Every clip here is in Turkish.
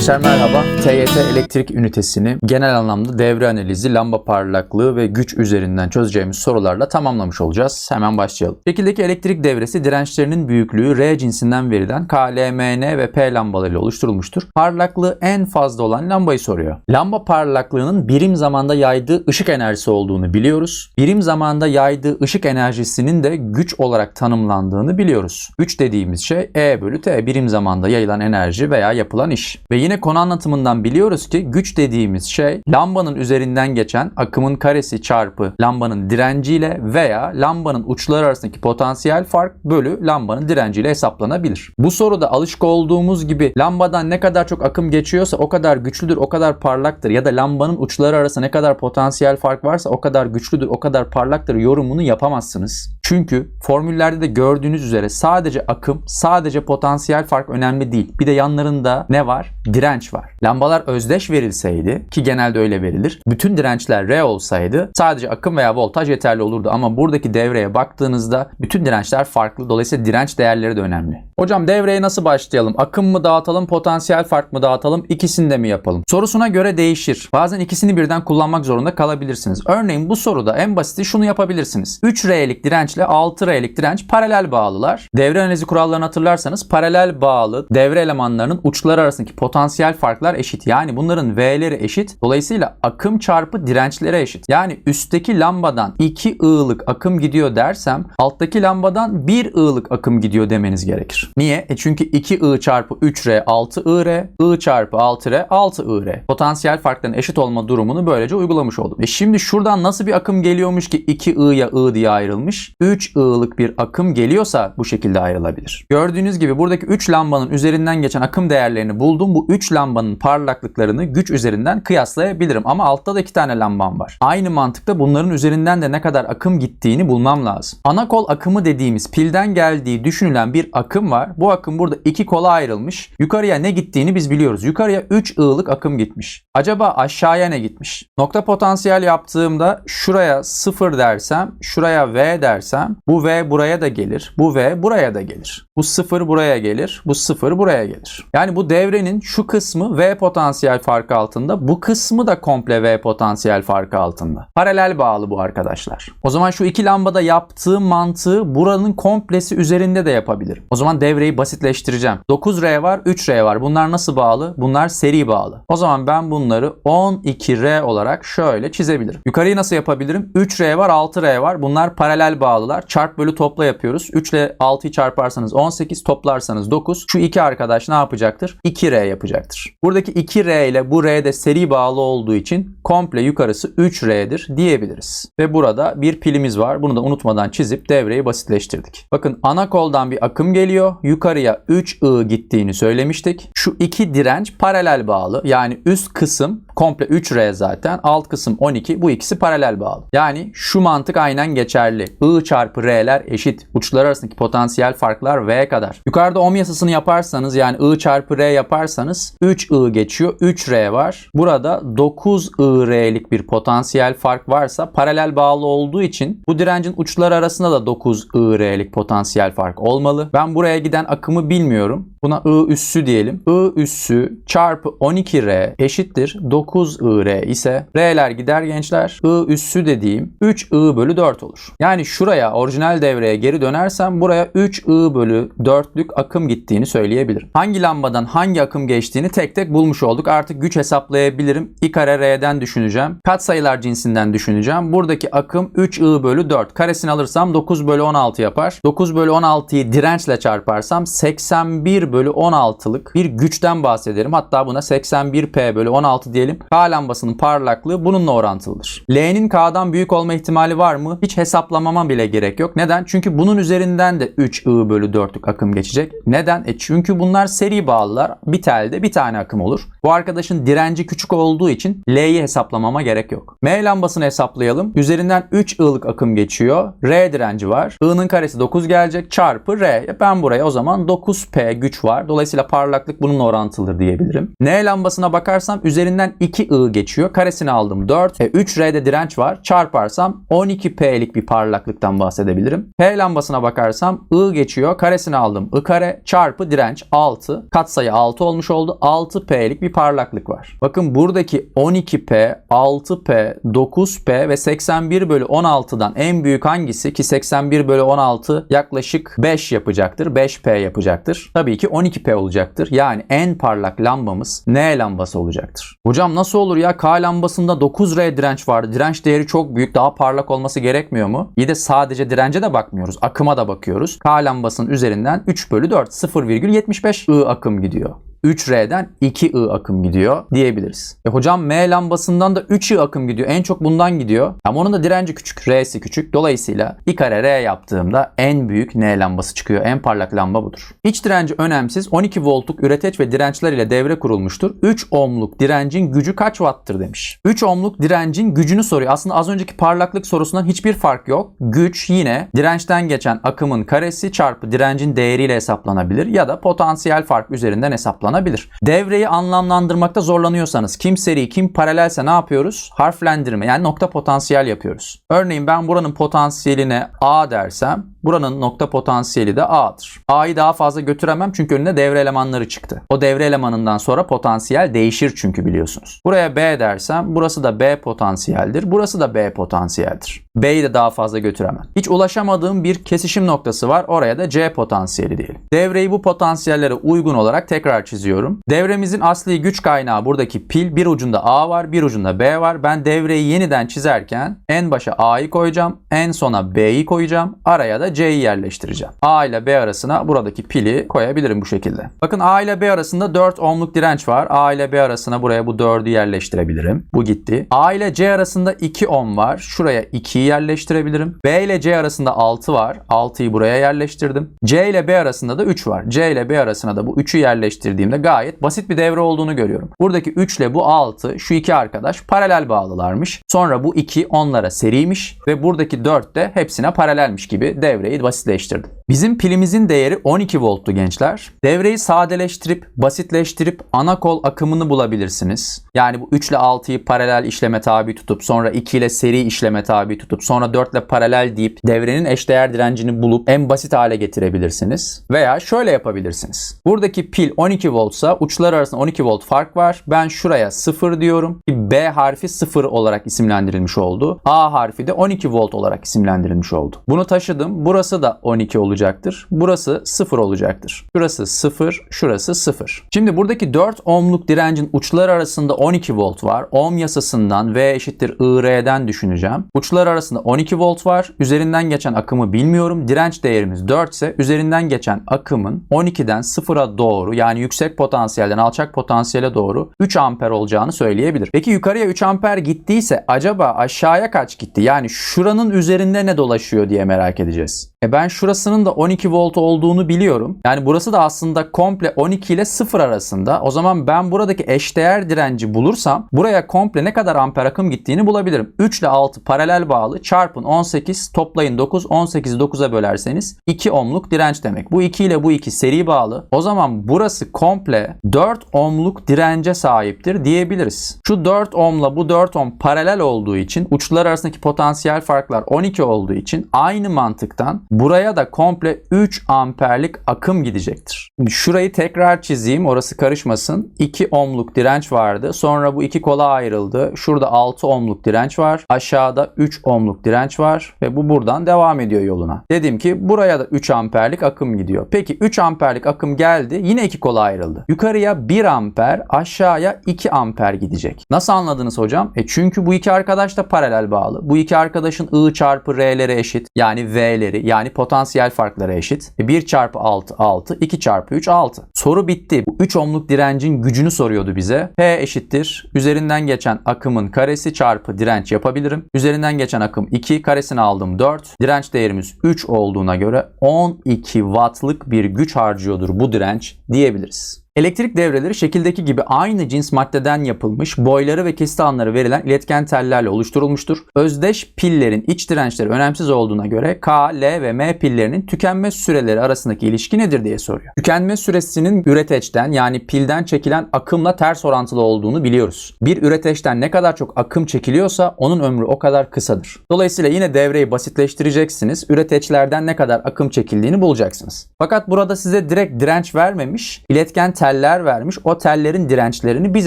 Gençler merhaba. TYT elektrik ünitesini genel anlamda devre analizi, lamba parlaklığı ve güç üzerinden çözeceğimiz sorularla tamamlamış olacağız. Hemen başlayalım. Şekildeki elektrik devresi dirençlerinin büyüklüğü R cinsinden verilen K, L, M, N ve P lambalarıyla oluşturulmuştur. Parlaklığı en fazla olan lambayı soruyor. Lamba parlaklığının birim zamanda yaydığı ışık enerjisi olduğunu biliyoruz. Birim zamanda yaydığı ışık enerjisinin de güç olarak tanımlandığını biliyoruz. Güç dediğimiz şey E bölü T birim zamanda yayılan enerji veya yapılan iş. Ve yine konu anlatımından biliyoruz ki güç dediğimiz şey lambanın üzerinden geçen akımın karesi çarpı lambanın direnciyle veya lambanın uçları arasındaki potansiyel fark bölü lambanın direnciyle hesaplanabilir. Bu soruda alışık olduğumuz gibi lambadan ne kadar çok akım geçiyorsa o kadar güçlüdür, o kadar parlaktır ya da lambanın uçları arasında ne kadar potansiyel fark varsa o kadar güçlüdür, o kadar parlaktır yorumunu yapamazsınız. Çünkü formüllerde de gördüğünüz üzere sadece akım, sadece potansiyel fark önemli değil. Bir de yanlarında ne var? Direnç var. Lambalar özdeş verilseydi ki genelde öyle verilir. Bütün dirençler R olsaydı sadece akım veya voltaj yeterli olurdu. Ama buradaki devreye baktığınızda bütün dirençler farklı. Dolayısıyla direnç değerleri de önemli. Hocam devreye nasıl başlayalım? Akım mı dağıtalım, potansiyel fark mı dağıtalım? İkisini de mi yapalım? Sorusuna göre değişir. Bazen ikisini birden kullanmak zorunda kalabilirsiniz. Örneğin bu soruda en basiti şunu yapabilirsiniz. 3R'lik dirençle 6R'lik direnç paralel bağlılar. Devre analizi kurallarını hatırlarsanız paralel bağlı devre elemanlarının uçları arasındaki potansiyel farklar eşit. Yani bunların V'leri eşit. Dolayısıyla akım çarpı dirençlere eşit. Yani üstteki lambadan 2 I'lık akım gidiyor dersem alttaki lambadan 1 I'lık akım gidiyor demeniz gerekir. Niye? E çünkü 2 I çarpı 3R 6 IR, I çarpı 6R 6 IR. Potansiyel farkların eşit olma durumunu böylece uygulamış oldum. E şimdi şuradan nasıl bir akım geliyormuş ki 2 I'ya I diye ayrılmış? 3 I'lık bir akım geliyorsa bu şekilde ayrılabilir. Gördüğünüz gibi buradaki 3 lambanın üzerinden geçen akım değerlerini buldum. Bu 3 lambanın parlaklıklarını güç üzerinden kıyaslayabilirim. Ama altta da 2 tane lambam var. Aynı mantıkta bunların üzerinden de ne kadar akım gittiğini bulmam lazım. Ana kol akımı dediğimiz pilden geldiği düşünülen bir akım var. Bu akım burada iki kola ayrılmış. Yukarıya ne gittiğini biz biliyoruz. Yukarıya 3 I'lık akım gitmiş. Acaba aşağıya ne gitmiş? Nokta potansiyel yaptığımda şuraya 0 dersem, şuraya V dersem bu V buraya da gelir. Bu V buraya da gelir. Bu 0 buraya gelir. Bu 0 buraya gelir. Yani bu devrenin şu kısmı V potansiyel farkı altında. Bu kısmı da komple V potansiyel farkı altında. Paralel bağlı bu arkadaşlar. O zaman şu iki lambada yaptığım mantığı buranın komplesi üzerinde de yapabilirim. O zaman devreyi basitleştireceğim. 9R var, 3R var. Bunlar nasıl bağlı? Bunlar seri bağlı. O zaman ben bunları 12R olarak şöyle çizebilirim. Yukarıyı nasıl yapabilirim? 3R var, 6R var. Bunlar paralel bağlılar. Çarp bölü topla yapıyoruz. 3 ile 6'yı çarparsanız 18, toplarsanız 9. Şu iki arkadaş ne yapacaktır? 2R yapacaktır. Buradaki 2R ile bu R de seri bağlı olduğu için komple yukarısı 3R'dir diyebiliriz. Ve burada bir pilimiz var. Bunu da unutmadan çizip devreyi basitleştirdik. Bakın ana koldan bir akım geliyor. Yukarıya 3I gittiğini söylemiştik. Şu iki direnç paralel bağlı. Yani üst kısım komple 3R zaten. Alt kısım 12. Bu ikisi paralel bağlı. Yani şu mantık aynen geçerli. I çarpı R'ler eşit. Uçlar arasındaki potansiyel farklar V kadar. Yukarıda ohm yasasını yaparsanız yani I çarpı R yaparsanız 3I geçiyor. 3R var. Burada 9IR'lik bir potansiyel fark varsa paralel bağlı olduğu için bu direncin uçları arasında da 9IR'lik potansiyel fark olmalı. Ben buraya giden akımı bilmiyorum. Buna I üssü diyelim. I üssü çarpı 12R eşittir 9IR ise R'ler gider gençler. I üssü dediğim 3I bölü 4 olur. Yani şuraya orijinal devreye geri dönersem buraya 3I bölü 4'lük akım gittiğini söyleyebilirim. Hangi lambadan hangi akım geçtiğini tek tek bulmuş olduk. Artık güç hesaplayabilirim. I kare R'den düşüneceğim. Katsayılar cinsinden düşüneceğim. Buradaki akım 3I bölü 4. Karesini alırsam 9 bölü 16 yapar. 9 bölü 16'yı dirençle çarparsam 81 bölü 16'lık bir güçten bahsederim. Hatta buna 81P bölü 16 diyelim. K lambasının parlaklığı bununla orantılıdır. L'nin K'dan büyük olma ihtimali var mı? Hiç hesaplamama bile gerek yok. Neden? Çünkü bunun üzerinden de 3I bölü 4'lük akım geçecek. Neden? E çünkü bunlar seri bağlılar. Bir telde bir tane akım olur. Bu arkadaşın direnci küçük olduğu için L'yi hesaplamama gerek yok. M lambasını hesaplayalım. Üzerinden 3 I'lık akım geçiyor. R direnci var. I'nın karesi 9 gelecek çarpı R. E ben buraya o zaman 9P güç var. Dolayısıyla parlaklık bununla orantılıdır diyebilirim. N lambasına bakarsam üzerinden 2 I geçiyor. Karesini aldım 4. E 3R'de direnç var. Çarparsam 12P'lik bir parlaklıktan bahsedebilirim. P lambasına bakarsam I geçiyor. Karesini aldım I kare çarpı direnç 6. Katsayı 6 olmuş oldu. oldu? 6P'lik bir parlaklık var. Bakın buradaki 12P, 6P, 9P ve 81 bölü 16'dan en büyük hangisi? Ki 81 bölü 16 yaklaşık 5 yapacaktır. 5P yapacaktır. Tabii ki 12P olacaktır. Yani en parlak lambamız N lambası olacaktır. Hocam nasıl olur ya? K lambasında 9R direnç vardı. Direnç değeri çok büyük. Daha parlak olması gerekmiyor mu? İyi de sadece dirence de bakmıyoruz. Akıma da bakıyoruz. K lambasının üzerinden 3 bölü 4 0,75 I akım gidiyor. 3R'den 2I akım gidiyor diyebiliriz. E hocam M lambasından da 3I akım gidiyor. En çok bundan gidiyor. Ama onun da direnci küçük. R'si küçük. Dolayısıyla I kare R yaptığımda en büyük N lambası çıkıyor. En parlak lamba budur. İç direnci önemsiz. 12 voltluk üreteç ve dirençler ile devre kurulmuştur. 3 ohmluk direncin gücü kaç watt'tır demiş. 3 ohmluk direncin gücünü soruyor. Aslında az önceki parlaklık sorusundan hiçbir fark yok. Güç yine dirençten geçen akımın karesi çarpı direncin değeriyle hesaplanabilir ya da potansiyel fark üzerinden hesaplanabilir. Devreyi anlamlandırmakta zorlanıyorsanız kim seri kim paralelse ne yapıyoruz? Harflendirme yani nokta potansiyel yapıyoruz. Örneğin ben buranın potansiyeline A dersem buranın nokta potansiyeli de A'dır. A'yı daha fazla götüremem çünkü önüne devre elemanları çıktı. O devre elemanından sonra potansiyel değişir çünkü biliyorsunuz. Buraya B dersem burası da B potansiyeldir. Burası da B potansiyeldir. B'yi de daha fazla götüremem. Hiç ulaşamadığım bir kesişim noktası var. Oraya da C potansiyeli diyelim. Devreyi bu potansiyellere uygun olarak tekrar çiziyorum. Devremizin asli güç kaynağı buradaki pil. Bir ucunda A var, bir ucunda B var. Ben devreyi yeniden çizerken en başa A'yı koyacağım, en sona B'yi koyacağım, araya da C'yi yerleştireceğim. A ile B arasına buradaki pili koyabilirim bu şekilde. Bakın A ile B arasında 4 ohmluk direnç var. A ile B arasına buraya bu 4'ü yerleştirebilirim. Bu gitti. A ile C arasında 2 ohm var. Şuraya 2'yi yerleştirebilirim. B ile C arasında 6 var. 6'yı buraya yerleştirdim. C ile B arasında da 3 var. C ile B arasına da bu 3'ü yerleştirdiğimde gayet basit bir devre olduğunu görüyorum. Buradaki 3 ile bu 6 şu iki arkadaş paralel bağlılarmış. Sonra bu 2 onlara seriymiş ve buradaki 4 de hepsine paralelmiş gibi devreyi basitleştirdim. Bizim pilimizin değeri 12 volttu gençler. Devreyi sadeleştirip, basitleştirip ana kol akımını bulabilirsiniz. Yani bu 3 ile 6'yı paralel işleme tabi tutup sonra 2 ile seri işleme tabi tutup sonra 4 ile paralel deyip devrenin eşdeğer direncini bulup en basit hale getirebilirsiniz. Veya şöyle yapabilirsiniz. Buradaki pil 12 voltsa uçlar arasında 12 volt fark var. Ben şuraya 0 diyorum. B harfi 0 olarak isimlendirilmiş oldu. A harfi de 12 volt olarak isimlendirilmiş oldu. Bunu taşıdım. Burası da 12 olacaktır. Burası 0 olacaktır. Şurası 0, şurası 0. Şimdi buradaki 4 ohmluk direncin uçları arasında 12 volt var. Ohm yasasından V eşittir IR'den düşüneceğim. Uçlar arasında 12 volt var. Üzerinden geçen akımı bilmiyorum. Direnç değerimiz 4 ise üzerinden geçen akımın 12'den 0'a doğru yani yüksek potansiyelden alçak potansiyele doğru 3 amper olacağını söyleyebilir. Peki yukarıya 3 amper gittiyse acaba aşağıya kaç gitti? Yani şuranın üzerinde ne dolaşıyor diye merak edeceğiz. E ben şurasının da 12 volt olduğunu biliyorum. Yani burası da aslında komple 12 ile 0 arasında. O zaman ben buradaki eşdeğer direnci bulursam buraya komple ne kadar amper akım gittiğini bulabilirim. 3 ile 6 paralel bağlı çarpın 18 toplayın 9 18'i 9'a bölerseniz 2 ohmluk direnç demek. Bu 2 ile bu 2 seri bağlı. O zaman burası komple 4 ohmluk dirence sahiptir diyebiliriz. Şu 4 ohmla bu 4 ohm paralel olduğu için uçlar arasındaki potansiyel farklar 12 olduğu için aynı mantıktan buraya da komple 3 amperlik akım gidecektir. Şurayı tekrar çizeyim orası karışmasın. 2 ohmluk direnç vardı. Sonra bu iki kola ayrıldı. Şurada 6 ohmluk direnç var. Aşağıda 3 ohmluk direnç var ve bu buradan devam ediyor yoluna. Dedim ki buraya da 3 amperlik akım gidiyor. Peki 3 amperlik akım geldi. Yine iki kola ayrıldı. Yukarıya 1 amper, aşağıya 2 amper gidecek. Nasıl anladınız hocam? E çünkü bu iki arkadaş da paralel bağlı. Bu iki arkadaşın I çarpı R'leri eşit. Yani V'leri yani potansiyel farkları eşit. E 1 çarpı 6 6, 2 çarpı 3 6. Soru bitti. Bu 3 ohmluk direncin gücünü soruyordu bize. P eşittir. Üzerinden geçen akımın karesi çarpı direnç yapabilirim. Üzerinden geçen akım 2, karesini aldım 4. Direnç değerimiz 3 olduğuna göre 12 wattlık bir güç harcıyordur bu direnç diyebiliriz. Elektrik devreleri şekildeki gibi aynı cins maddeden yapılmış, boyları ve kesit alanları verilen iletken tellerle oluşturulmuştur. Özdeş pillerin iç dirençleri önemsiz olduğuna göre K, L ve M pillerinin tükenme süreleri arasındaki ilişki nedir diye soruyor. Tükenme süresinin üreteçten yani pilden çekilen akımla ters orantılı olduğunu biliyoruz. Bir üreteçten ne kadar çok akım çekiliyorsa onun ömrü o kadar kısadır. Dolayısıyla yine devreyi basitleştireceksiniz. Üreteçlerden ne kadar akım çekildiğini bulacaksınız. Fakat burada size direkt direnç vermemiş, iletken teller teller vermiş. O tellerin dirençlerini biz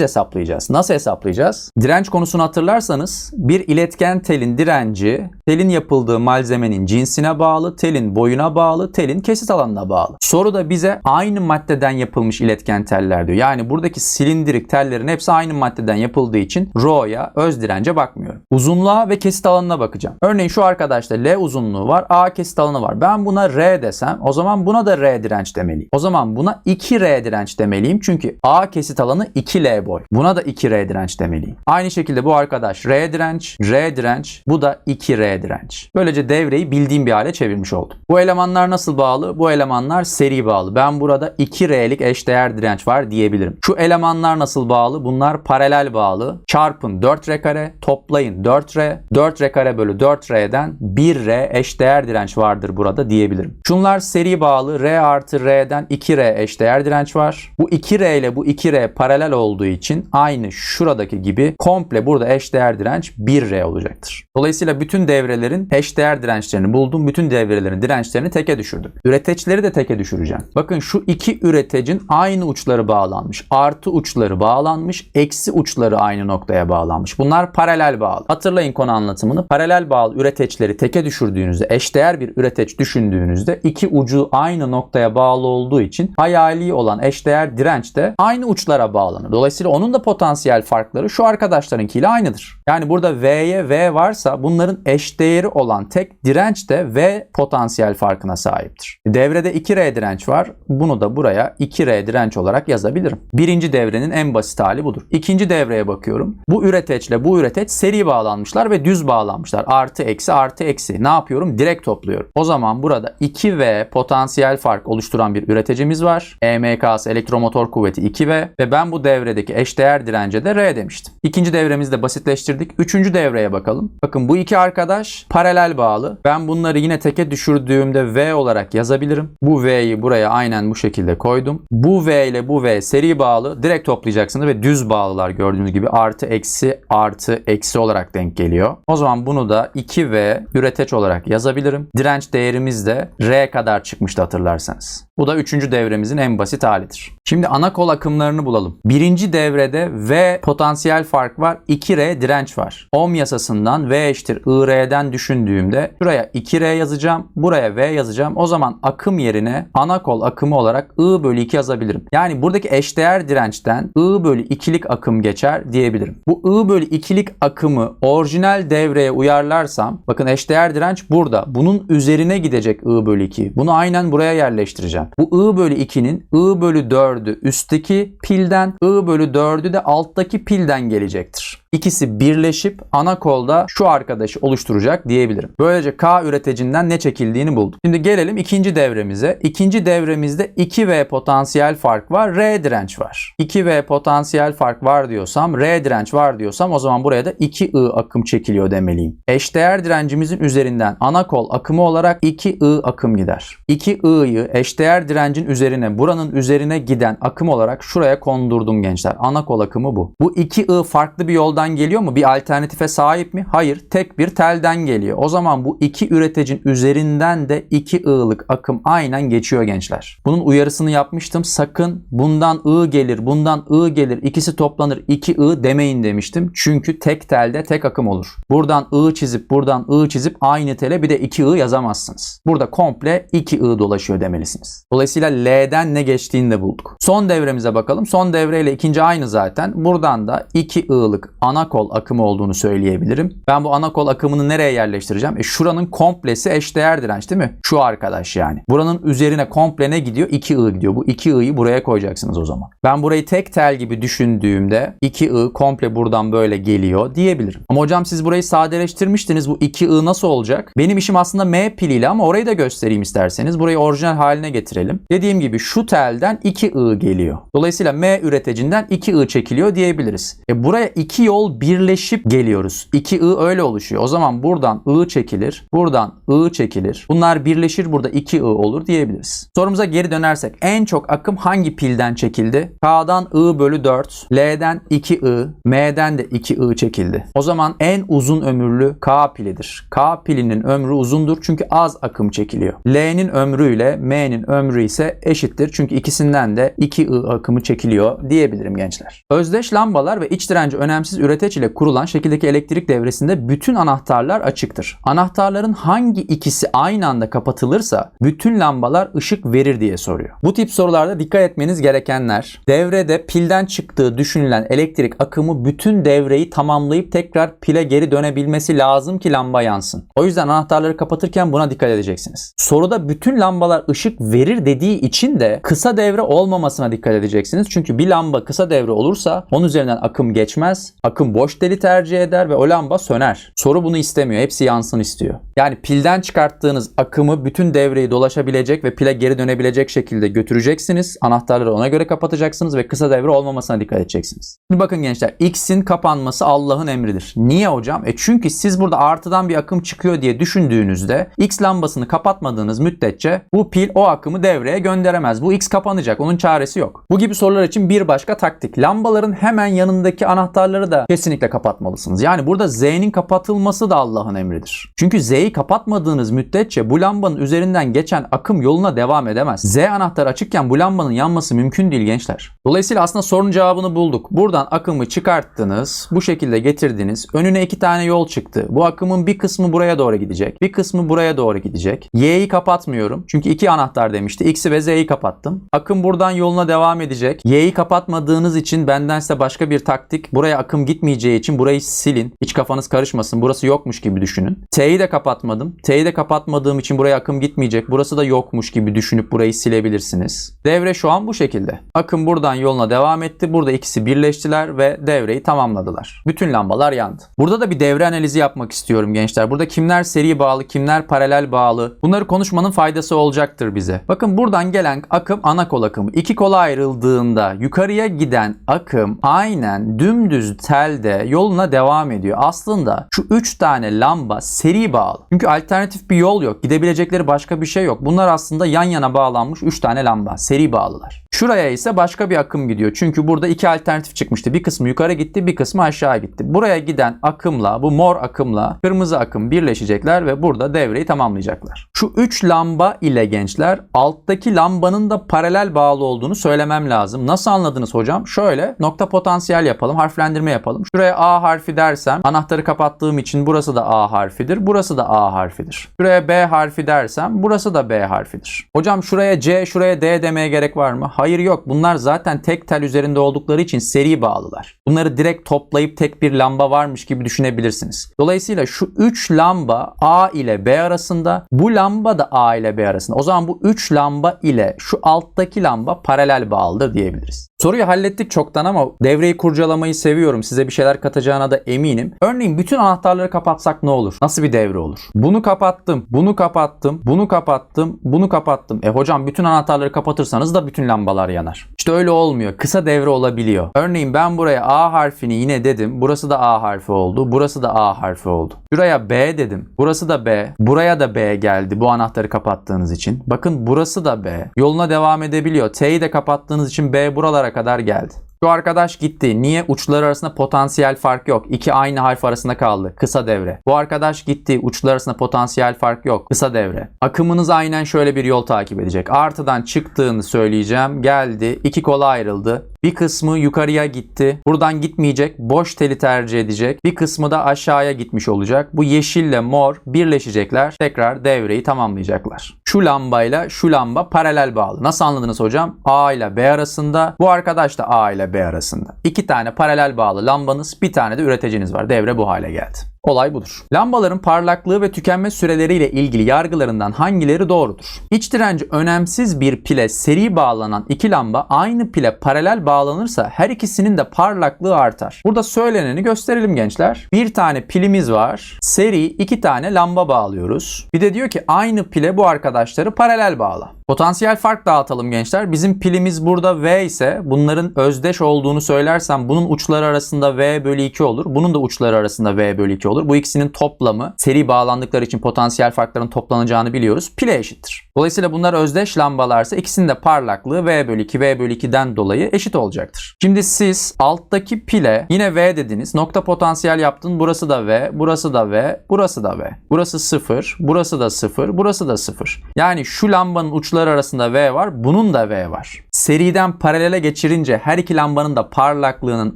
hesaplayacağız. Nasıl hesaplayacağız? Direnç konusunu hatırlarsanız bir iletken telin direnci telin yapıldığı malzemenin cinsine bağlı, telin boyuna bağlı, telin kesit alanına bağlı. Soruda bize aynı maddeden yapılmış iletken teller diyor. Yani buradaki silindirik tellerin hepsi aynı maddeden yapıldığı için Rho'ya öz dirence bakmıyorum. Uzunluğa ve kesit alanına bakacağım. Örneğin şu arkadaşta L uzunluğu var, A kesit alanı var. Ben buna R desem o zaman buna da R direnç demeliyim. O zaman buna 2R direnç demeliyim. Çünkü A kesit alanı 2L boy. Buna da 2R direnç demeliyim. Aynı şekilde bu arkadaş R direnç, R direnç, bu da 2R direnç. Böylece devreyi bildiğim bir hale çevirmiş oldum. Bu elemanlar nasıl bağlı? Bu elemanlar seri bağlı. Ben burada 2R'lik eşdeğer direnç var diyebilirim. Şu elemanlar nasıl bağlı? Bunlar paralel bağlı. Çarpın 4R kare, toplayın 4R. 4R kare bölü 4R'den 1R eşdeğer direnç vardır burada diyebilirim. Şunlar seri bağlı. R artı R'den 2R eşdeğer direnç var. Bu 2R ile bu 2R paralel olduğu için aynı şuradaki gibi komple burada eşdeğer direnç 1R olacaktır. Dolayısıyla bütün devrelerin eşdeğer dirençlerini buldum. Bütün devrelerin dirençlerini teke düşürdüm. Üreteçleri de teke düşüreceğim. Bakın şu iki üretecin aynı uçları bağlanmış. Artı uçları bağlanmış. Eksi uçları aynı noktaya bağlanmış. Bunlar paralel bağlı. Hatırlayın konu anlatımını. Paralel bağlı üreteçleri teke düşürdüğünüzde, eşdeğer bir üreteç düşündüğünüzde iki ucu aynı noktaya bağlı olduğu için hayali olan eşdeğer direnç de aynı uçlara bağlanır. Dolayısıyla onun da potansiyel farkları şu arkadaşlarınkiyle aynıdır. Yani burada V'ye V varsa bunların eşdeğeri olan tek direnç de V potansiyel farkına sahiptir. Devrede 2R direnç var. Bunu da buraya 2R direnç olarak yazabilirim. Birinci devrenin en basit hali budur. İkinci devreye bakıyorum. Bu üreteçle bu üreteç seri bağlanmışlar ve düz bağlanmışlar. Artı eksi artı eksi. Ne yapıyorum? Direkt topluyorum. O zaman burada 2V potansiyel fark oluşturan bir üreticimiz var. EMK'sı elektromotor kuvveti 2V ve ben bu devredeki eşdeğer dirence de R demiştim. İkinci devremizi de basitleştirdik. Üçüncü devreye bakalım. Bakın bu iki arkadaş paralel bağlı. Ben bunları yine teke düşürdüğümde V olarak yazabilirim. Bu V'yi buraya aynen bu şekilde koydum. Bu V ile bu V seri bağlı. Direkt toplayacaksınız ve düz bağlılar gördüğünüz gibi artı eksi artı eksi olarak denk geliyor. O zaman bunu da 2V üreteç olarak yazabilirim. Direnç değerimiz de R kadar çıkmıştı hatırlarsanız. Bu da üçüncü devremizin en basit halidir. Şimdi ana kol akımlarını bulalım. Birinci devrede V potansiyel fark var. 2R direnç var. Ohm yasasından V eşittir IR'den düşündüğümde şuraya 2R yazacağım. Buraya V yazacağım. O zaman akım yerine ana kol akımı olarak I bölü 2 yazabilirim. Yani buradaki eşdeğer dirençten I bölü 2'lik akım geçer diyebilirim. Bu I bölü 2'lik akımı orijinal devreye uyarlarsam bakın eşdeğer direnç burada. Bunun üzerine gidecek I bölü 2. Bunu aynen buraya yerleştireceğim. Bu I bölü 2'nin I bölü 4'ü üstteki pilden, I bölü 4'ü de alttaki pilden gelecektir. İkisi birleşip ana kolda şu arkadaşı oluşturacak diyebilirim. Böylece K üretecinden ne çekildiğini bulduk. Şimdi gelelim ikinci devremize. İkinci devremizde 2V potansiyel fark var, R direnç var. 2V potansiyel fark var diyorsam, R direnç var diyorsam o zaman buraya da 2I akım çekiliyor demeliyim. Eşdeğer direncimizin üzerinden ana kol akımı olarak 2I akım gider. 2I'yı eşdeğer direncin üzerine, buranın üzerine giden akım olarak şuraya kondurdum gençler. Ana kol akımı bu. Bu 2I farklı bir yoldan geliyor mu? Bir alternatife sahip mi? Hayır. Tek bir telden geliyor. O zaman bu iki üreticin üzerinden de 2I'lık akım aynen geçiyor gençler. Bunun uyarısını yapmıştım. Sakın bundan I gelir, bundan I gelir, ikisi toplanır 2I demeyin demiştim. Çünkü tek telde tek akım olur. Buradan I çizip buradan I çizip aynı tele bir de 2I yazamazsınız. Burada komple 2I dolaşıyor demelisiniz. Dolayısıyla L'den ne geçtiğini de bulduk. Son devremize bakalım. Son devreyle ikinci aynı zaten. Buradan da 2I'lık ana kol akımı olduğunu söyleyebilirim. Ben bu ana kol akımını nereye yerleştireceğim? E şuranın komplesi eşdeğer direnç değil mi? Şu arkadaş yani. Buranın üzerine komple ne gidiyor? 2I gidiyor. Bu 2I'yi buraya koyacaksınız o zaman. Ben burayı tek tel gibi düşündüğümde 2I komple buradan böyle geliyor diyebilirim. Ama hocam siz burayı sadeleştirmiştiniz. Bu 2I nasıl olacak? Benim işim aslında M piliyle ama orayı da göstereyim isterseniz. Burayı orijinal haline getirelim. Dediğim gibi şu telden 2I geliyor. Dolayısıyla M üreticinden 2I çekiliyor diyebiliriz. E buraya 2 yol yol birleşip geliyoruz. İki I öyle oluşuyor. O zaman buradan I çekilir, buradan I çekilir. Bunlar birleşir burada 2 I olur diyebiliriz. Sorumuza geri dönersek en çok akım hangi pilden çekildi? K'dan I bölü 4, L'den 2 I, M'den de 2 I çekildi. O zaman en uzun ömürlü K pilidir. K pilinin ömrü uzundur çünkü az akım çekiliyor. L'nin ömrüyle M'nin ömrü ise eşittir. Çünkü ikisinden de 2 I akımı çekiliyor diyebilirim gençler. Özdeş lambalar ve iç direnci önemsiz üreteç ile kurulan şekildeki elektrik devresinde bütün anahtarlar açıktır. Anahtarların hangi ikisi aynı anda kapatılırsa bütün lambalar ışık verir diye soruyor. Bu tip sorularda dikkat etmeniz gerekenler devrede pilden çıktığı düşünülen elektrik akımı bütün devreyi tamamlayıp tekrar pile geri dönebilmesi lazım ki lamba yansın. O yüzden anahtarları kapatırken buna dikkat edeceksiniz. Soruda bütün lambalar ışık verir dediği için de kısa devre olmamasına dikkat edeceksiniz. Çünkü bir lamba kısa devre olursa onun üzerinden akım geçmez. Akım boş deli tercih eder ve o lamba söner. Soru bunu istemiyor. Hepsi yansın istiyor. Yani pilden çıkarttığınız akımı bütün devreyi dolaşabilecek ve pile geri dönebilecek şekilde götüreceksiniz. Anahtarları ona göre kapatacaksınız ve kısa devre olmamasına dikkat edeceksiniz. Şimdi bakın gençler X'in kapanması Allah'ın emridir. Niye hocam? E çünkü siz burada artıdan bir akım çıkıyor diye düşündüğünüzde X lambasını kapatmadığınız müddetçe bu pil o akımı devreye gönderemez. Bu X kapanacak. Onun çaresi yok. Bu gibi sorular için bir başka taktik. Lambaların hemen yanındaki anahtarları da kesinlikle kapatmalısınız. Yani burada Z'nin kapatılması da Allah'ın emridir. Çünkü Z'yi kapatmadığınız müddetçe bu lambanın üzerinden geçen akım yoluna devam edemez. Z anahtarı açıkken bu lambanın yanması mümkün değil gençler. Dolayısıyla aslında sorunun cevabını bulduk. Buradan akımı çıkarttınız, bu şekilde getirdiniz. Önüne iki tane yol çıktı. Bu akımın bir kısmı buraya doğru gidecek, bir kısmı buraya doğru gidecek. Y'yi kapatmıyorum. Çünkü iki anahtar demişti. X'i ve Z'yi kapattım. Akım buradan yoluna devam edecek. Y'yi kapatmadığınız için benden size başka bir taktik. Buraya akım gitmeyeceği için burayı silin. Hiç kafanız karışmasın. Burası yokmuş gibi düşünün. T'yi de kapatmadım. T'yi de kapatmadığım için buraya akım gitmeyecek. Burası da yokmuş gibi düşünüp burayı silebilirsiniz. Devre şu an bu şekilde. Akım buradan yoluna devam etti. Burada ikisi birleştiler ve devreyi tamamladılar. Bütün lambalar yandı. Burada da bir devre analizi yapmak istiyorum gençler. Burada kimler seri bağlı, kimler paralel bağlı. Bunları konuşmanın faydası olacaktır bize. Bakın buradan gelen akım ana kol akımı. İki kola ayrıldığında yukarıya giden akım aynen dümdüz telde yoluna devam ediyor. Aslında şu 3 tane lamba seri bağlı. Çünkü alternatif bir yol yok. Gidebilecekleri başka bir şey yok. Bunlar aslında yan yana bağlanmış 3 tane lamba. Seri bağlılar. Şuraya ise başka bir akım gidiyor. Çünkü burada iki alternatif çıkmıştı. Bir kısmı yukarı gitti, bir kısmı aşağı gitti. Buraya giden akımla, bu mor akımla kırmızı akım birleşecekler ve burada devreyi tamamlayacaklar. Şu 3 lamba ile gençler alttaki lambanın da paralel bağlı olduğunu söylemem lazım. Nasıl anladınız hocam? Şöyle nokta potansiyel yapalım, harflendirme yapalım. Şuraya A harfi dersem anahtarı kapattığım için burası da A harfidir, burası da A harfidir. Şuraya B harfi dersem burası da B harfidir. Hocam şuraya C, şuraya D demeye gerek var mı? Hayır yok. Bunlar zaten tek tel üzerinde oldukları için seri bağlılar. Bunları direkt toplayıp tek bir lamba varmış gibi düşünebilirsiniz. Dolayısıyla şu 3 lamba A ile B arasında, bu lamba da A ile B arasında. O zaman bu 3 lamba ile şu alttaki lamba paralel bağlıdır diyebiliriz. Soruyu hallettik çoktan ama devreyi kurcalamayı seviyorum. Size bir şeyler katacağına da eminim. Örneğin bütün anahtarları kapatsak ne olur? Nasıl bir devre olur? Bunu kapattım, bunu kapattım, bunu kapattım, bunu kapattım. E hocam bütün anahtarları kapatırsanız da bütün lambalar yanar. İşte öyle olmuyor. Kısa devre olabiliyor. Örneğin ben buraya A harfini yine dedim. Burası da A harfi oldu. Burası da A harfi oldu. Şuraya B dedim. Burası da B. Buraya da B geldi bu anahtarı kapattığınız için. Bakın burası da B. Yoluna devam edebiliyor. T'yi de kapattığınız için B buralara kadar geldi. Şu arkadaş gitti. Niye? Uçlar arasında potansiyel fark yok. İki aynı harf arasında kaldı. Kısa devre. Bu arkadaş gitti. Uçlar arasında potansiyel fark yok. Kısa devre. Akımınız aynen şöyle bir yol takip edecek. Artıdan çıktığını söyleyeceğim. Geldi. İki kola ayrıldı. Bir kısmı yukarıya gitti. Buradan gitmeyecek. Boş teli tercih edecek. Bir kısmı da aşağıya gitmiş olacak. Bu yeşille mor birleşecekler. Tekrar devreyi tamamlayacaklar. Şu lambayla şu lamba paralel bağlı. Nasıl anladınız hocam? A ile B arasında. Bu arkadaş da A ile B arasında. İki tane paralel bağlı lambanız, bir tane de üreticiniz var. Devre bu hale geldi. Olay budur. Lambaların parlaklığı ve tükenme süreleriyle ilgili yargılarından hangileri doğrudur? İç direnci önemsiz bir pile seri bağlanan iki lamba aynı pile paralel bağlanırsa her ikisinin de parlaklığı artar. Burada söyleneni gösterelim gençler. Bir tane pilimiz var. Seri iki tane lamba bağlıyoruz. Bir de diyor ki aynı pile bu arkadaşları paralel bağla. Potansiyel fark dağıtalım gençler. Bizim pilimiz burada V ise bunların özdeş olduğunu söylersem bunun uçları arasında V bölü 2 olur. Bunun da uçları arasında V bölü 2 olur. Bu ikisinin toplamı seri bağlandıkları için potansiyel farkların toplanacağını biliyoruz. Pile eşittir. Dolayısıyla bunlar özdeş lambalarsa ikisinin de parlaklığı V bölü 2 V bölü 2'den dolayı eşit olacaktır. Şimdi siz alttaki pile yine V dediniz. Nokta potansiyel yaptın. Burası da V, burası da V, burası da V. Burası 0, burası da 0, burası da 0. Yani şu lambanın uçları arasında V var, bunun da V var. Seriden paralele geçirince her iki lambanın da parlaklığının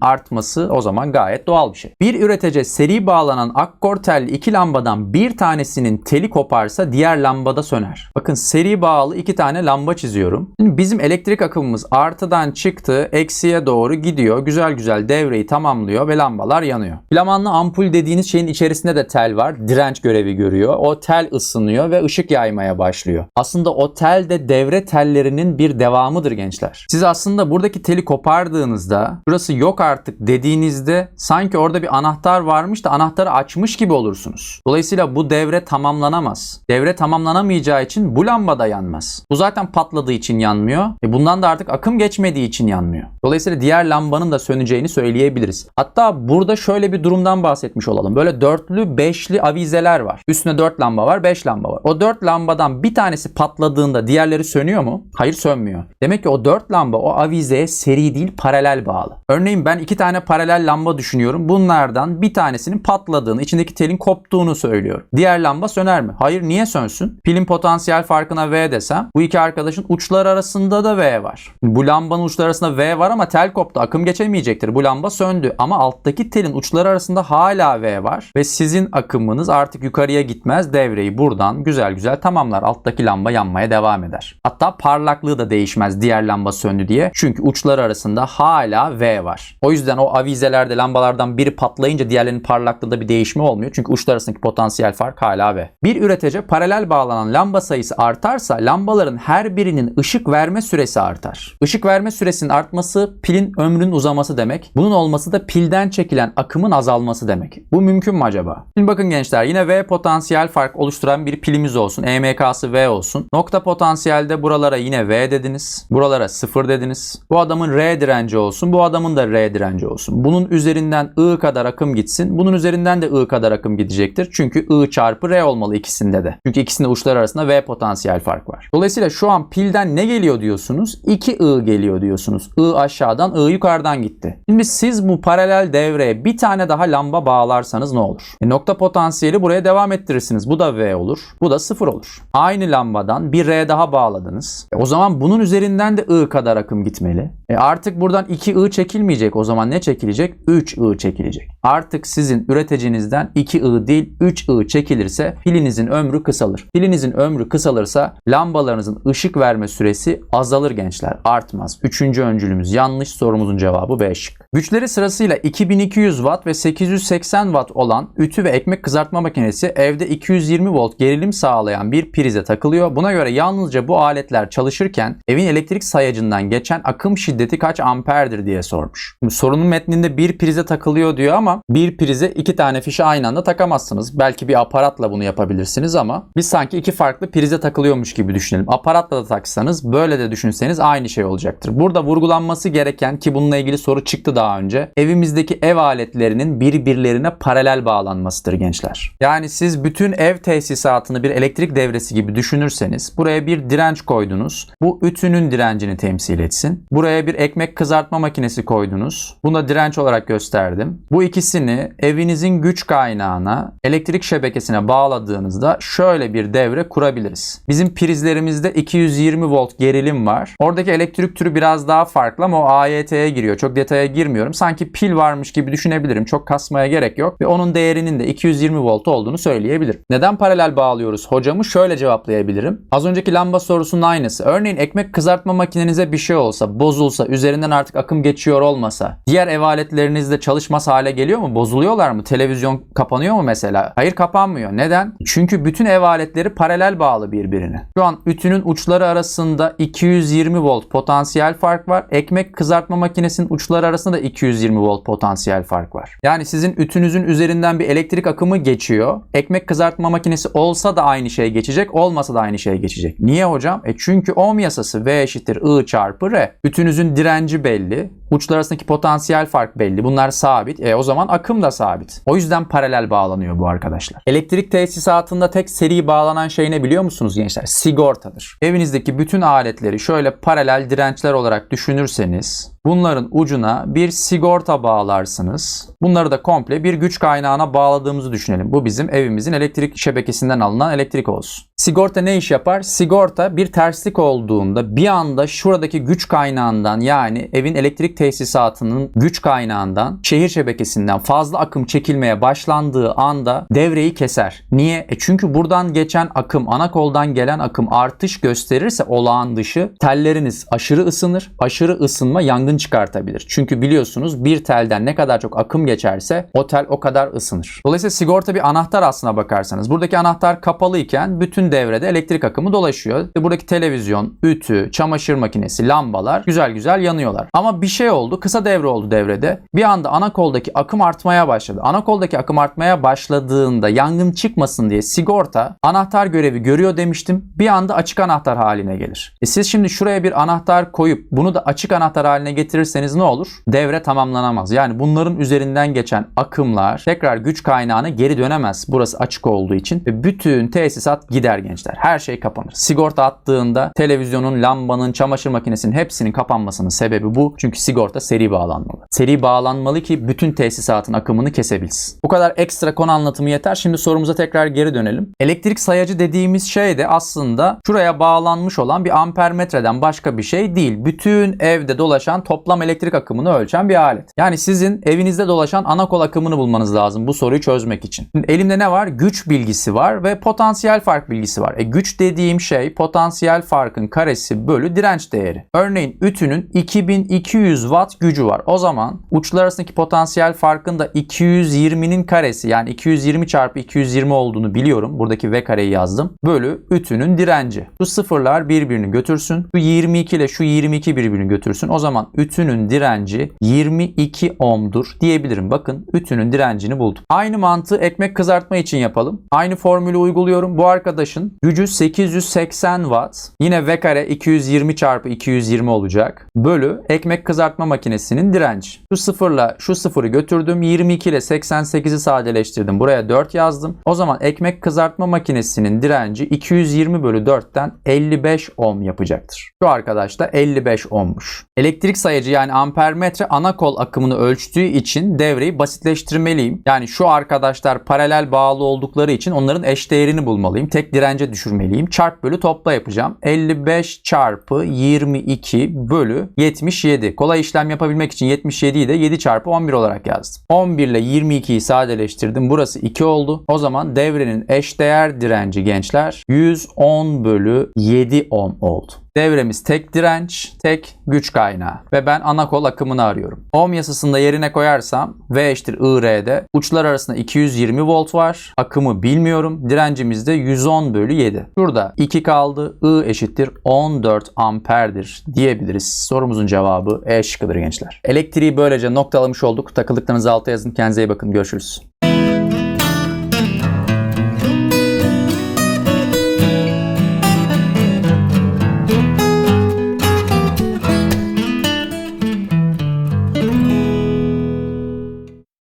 artması o zaman gayet doğal bir şey. Bir üretici seri bağlanan akkor telli iki lambadan bir tanesinin teli koparsa diğer lambada söner. Bakın seri bağlı iki tane lamba çiziyorum. Şimdi bizim elektrik akımımız artıdan çıktı, eksiye doğru gidiyor. Güzel güzel devreyi tamamlıyor ve lambalar yanıyor. Flamanlı ampul dediğiniz şeyin içerisinde de tel var. Direnç görevi görüyor. O tel ısınıyor ve ışık yaymaya başlıyor. Aslında o tel de devre tellerinin bir devamıdır gençler. Siz aslında buradaki teli kopardığınızda burası yok artık dediğinizde sanki orada bir anahtar varmış da anahtarı açmış gibi olursunuz. Dolayısıyla bu devre tamamlanamaz. Devre tamamlanamayacağı için bu lamba da yanmaz. Bu zaten patladığı için yanmıyor. E bundan da artık akım geçmediği için yanmıyor. Dolayısıyla diğer lambanın da söneceğini söyleyebiliriz. Hatta burada şöyle bir durumdan bahsetmiş olalım. Böyle dörtlü, beşli avizeler var. Üstüne dört lamba var, beş lamba var. O dört lambadan bir tanesi patladığında diğerleri sönüyor mu? Hayır sönmüyor. Demek ki o dört lamba o avizeye seri değil paralel bağlı. Örneğin ben iki tane paralel lamba düşünüyorum. Bunlardan bir tanesinin patladığını, içindeki telin koptuğunu söylüyorum. Diğer lamba söner mi? Hayır niye sönsün? Pilin potansiyel farkına V desem bu iki arkadaşın uçlar arasında da V var. Bu lambanın uçları arasında V var ama tel koptu. Akım geçemeyecektir. Bu lamba söndü. Ama alttaki telin uçları arasında hala V var. Ve sizin akımınız artık yukarıya gitmez. Devreyi buradan güzel güzel tamamlar. Alttaki lamba yanmaya devam eder. Hatta parlaklığı da değişmez diğer lamba söndü diye. Çünkü uçlar arasında hala V var. O yüzden o avizelerde lambalardan biri patlayınca diğerlerinin parlaklığında bir değişme olmuyor. Çünkü uçlar arasındaki potansiyel fark hala V. Bir üretici paralel bağlanan lamba sayısı artarsa lambaların her birinin ışık verme süresi artar. Işık verme süresinin artması pilin ömrünün uzaması demek. Bunun olması da pilden çekilen akımın azalması demek. Bu mümkün mü acaba? Şimdi bakın gençler yine V potansiyel fark oluşturan bir pilimiz olsun. EMK'sı V olsun. Nokta potansiyelde buralara yine V dediniz. Buralara 0 dediniz. Bu adamın R direnci olsun. Bu adamın da R direnci olsun. Bunun üzerinden I kadar akım gitsin. Bunun üzerinden de I kadar akım gidecektir. Çünkü I çarpı R olmalı ikisinde de. Çünkü ikisinde uçlar arasında V potansiyel fark var. Dolayısıyla şu an pilden ne geliyor diyorsunuz? 2 I geliyor diyorsunuz. I aşağıdan I yukarıdan gitti. Şimdi siz bu paralel devreye bir tane daha lamba bağlarsanız ne olur? E, nokta potansiyeli buraya devam ettirirsiniz. Bu da V olur. Bu da 0 olur. Aynı lambadan bir R daha bağladınız. E, o zaman bunun üzerinden de I kadar akım gitmeli. E, artık buradan 2 I çekilmeyecek. O zaman ne çekilecek? 3 I çekilecek. Artık sizin üreticinizden 2 I değil 3 I çekilirse pilinizin ömrü kısalır. Pilinizin ömrü kısalırsa lambalarınızın ışık verme süresi azalır gençler. Artmaz. Üçüncü öncülümüz yanlış sorumuzun cevabı B şık. Güçleri sırasıyla 2200 Watt ve 880 Watt olan ütü ve ekmek kızartma makinesi evde 220 volt gerilim sağlayan bir prize takılıyor. Buna göre yalnızca bu aletler çalışırken evin elektrik sayacından geçen akım şiddeti kaç amperdir diye sormuş. Şimdi sorunun metninde bir prize takılıyor diyor ama bir prize iki tane fişi aynı anda takamazsınız. Belki bir aparatla bunu yapabilirsiniz ama biz sanki iki farklı prize takılıyormuş gibi düşünelim. Aparatla da taksanız böyle de düşünseniz aynı şey olacaktır. Burada vurgulanması gereken ki bununla ilgili soru çıktı daha önce. Evimizdeki ev aletlerinin birbirlerine paralel bağlanmasıdır gençler. Yani siz bütün ev tesisatını bir elektrik devresi gibi düşünürseniz buraya bir direnç koydunuz. Bu ütünün direncini temsil etsin. Buraya bir ekmek kızartma makinesi koydunuz. Buna direnç olarak gösterdim. Bu ikisini evinizin güç kaynağına, elektrik şebekesine bağladığınızda şöyle bir devre kurabiliriz. Bizim prizlerimizde 220 volt gerilim var. Oradaki elektrik türü biraz daha farklı ama o AYT'ye giriyor. Çok detaya girmiyorum. Sanki pil varmış gibi düşünebilirim. Çok kasmaya gerek yok ve onun değerinin de 220 volt olduğunu söyleyebilirim. Neden paralel bağlıyoruz hocamı şöyle cevaplayabilirim. Az önceki lamba sorusunun aynısı. Örneğin ekmek kızartma makinenize bir şey olsa, bozulsa üzerinden artık akım geçiyor olmasa, diğer ev aletleriniz de çalışmaz hale geliyor mu? Bozuluyorlar mı? Televizyon kapanıyor mu mesela? Hayır kapanmıyor. Neden? Çünkü bütün ev aletleri paralel bağlı birbirine. Şu an ütünün uçları arasında 220 volt potansiyel fark var. Ekmek kızartma makinesinin uçları arasında da 220 volt potansiyel fark var. Yani sizin ütünüzün üzerinden bir elektrik akımı geçiyor. Ekmek kızartma makinesi olsa da aynı şey geçecek, olmasa da aynı şey geçecek. Niye hocam? E çünkü ohm yasası V eşittir I çarpı R. Ütünüzün direnci belli. Uçlar arasındaki potansiyel fark belli. Bunlar sabit. E o zaman akım da sabit. O yüzden paralel bağlanıyor bu arkadaşlar. Elektrik tesisatında tek seri bağlanan şey ne biliyor musunuz gençler? Sigortadır. Evinizdeki bütün aletleri şöyle paralel dirençler olarak düşünürseniz bunların ucuna bir sigorta bağlarsınız. Bunları da komple bir güç kaynağına bağladığımızı düşünelim. Bu bizim evimizin elektrik şebekesinden alınan elektrik olsun. Sigorta ne iş yapar? Sigorta bir terslik olduğunda bir anda şuradaki güç kaynağından yani evin elektrik tesisatının güç kaynağından şehir şebekesinden fazla akım çekilmeye başlandığı anda devreyi keser. Niye? E çünkü buradan geçen akım, ana koldan gelen akım artış gösterirse olağan dışı telleriniz aşırı ısınır. Aşırı ısınma yangın çıkartabilir. Çünkü biliyorsunuz bir telden ne kadar çok akım geçerse o tel o kadar ısınır. Dolayısıyla sigorta bir anahtar aslına bakarsanız. Buradaki anahtar kapalı iken bütün devrede elektrik akımı dolaşıyor. Ve buradaki televizyon, ütü, çamaşır makinesi, lambalar güzel güzel yanıyorlar. Ama bir şey oldu. Kısa devre oldu devrede. Bir anda ana koldaki akım artmaya başladı. Ana koldaki akım artmaya başladığında yangın çıkmasın diye sigorta anahtar görevi görüyor demiştim. Bir anda açık anahtar haline gelir. E siz şimdi şuraya bir anahtar koyup bunu da açık anahtar haline getirirseniz ne olur? Devre tamamlanamaz. Yani bunların üzerinden geçen akımlar tekrar güç kaynağına geri dönemez. Burası açık olduğu için ve bütün tesisat gider gençler. Her şey kapanır. Sigorta attığında televizyonun, lambanın, çamaşır makinesinin hepsinin kapanmasının sebebi bu. Çünkü sigorta seri bağlanmalı. Seri bağlanmalı ki bütün tesisatın akımını kesebilsin. Bu kadar ekstra konu anlatımı yeter. Şimdi sorumuza tekrar geri dönelim. Elektrik sayacı dediğimiz şey de aslında şuraya bağlanmış olan bir ampermetreden başka bir şey değil. Bütün evde dolaşan toplam elektrik akımını ölçen bir alet. Yani sizin evinizde dolaşan ana kol akımını bulmanız lazım bu soruyu çözmek için. Şimdi elimde ne var? Güç bilgisi var ve potansiyel fark bilgisi var. E güç dediğim şey potansiyel farkın karesi bölü direnç değeri. Örneğin ütünün 2200 watt gücü var. O zaman uçlar arasındaki potansiyel farkın da 220'nin karesi yani 220 çarpı 220 olduğunu biliyorum. Buradaki V kareyi yazdım. Bölü ütünün direnci. Bu sıfırlar birbirini götürsün. Şu 22 ile şu 22 birbirini götürsün. O zaman ütünün direnci 22 ohm'dur diyebilirim. Bakın ütünün direncini buldum. Aynı mantığı ekmek kızartma için yapalım. Aynı formülü uyguluyorum. Bu arkadaşın gücü 880 watt. Yine V kare 220 çarpı 220 olacak. Bölü ekmek kızartma makinesinin direnci. Şu sıfırla şu sıfırı götürdüm. 22 ile 88'i sadeleştirdim. Buraya 4 yazdım. O zaman ekmek kızartma makinesinin direnci 220 bölü 4'ten 55 ohm yapacaktır. Şu arkadaş da 55 ohmmuş. Elektrik sayacı yani ampermetre ana kol akımını ölçtüğü için devreyi basitleştirmeliyim. Yani şu arkadaşlar paralel bağlı oldukları için onların eş değerini bulmalıyım. Tek dirence düşürmeliyim. Çarp bölü topla yapacağım. 55 çarpı 22 bölü 77. Kolay işlem yapabilmek için 77'yi de 7 çarpı 11 olarak yazdım. 11 ile 22'yi sadeleştirdim. Burası 2 oldu. O zaman devrenin eşdeğer direnci gençler 110 bölü 7 ohm oldu. Devremiz tek direnç, tek güç kaynağı ve ben ana kol akımını arıyorum. Ohm yasasında yerine koyarsam V eşittir IR'de uçlar arasında 220 volt var. Akımı bilmiyorum. Direncimiz de 110 bölü 7. Şurada 2 kaldı. I eşittir 14 amperdir diyebiliriz. Sorumuzun cevabı E şıkkıdır gençler. Elektriği böylece noktalamış olduk. Takıldıklarınızı alta yazın. Kendinize iyi bakın. Görüşürüz.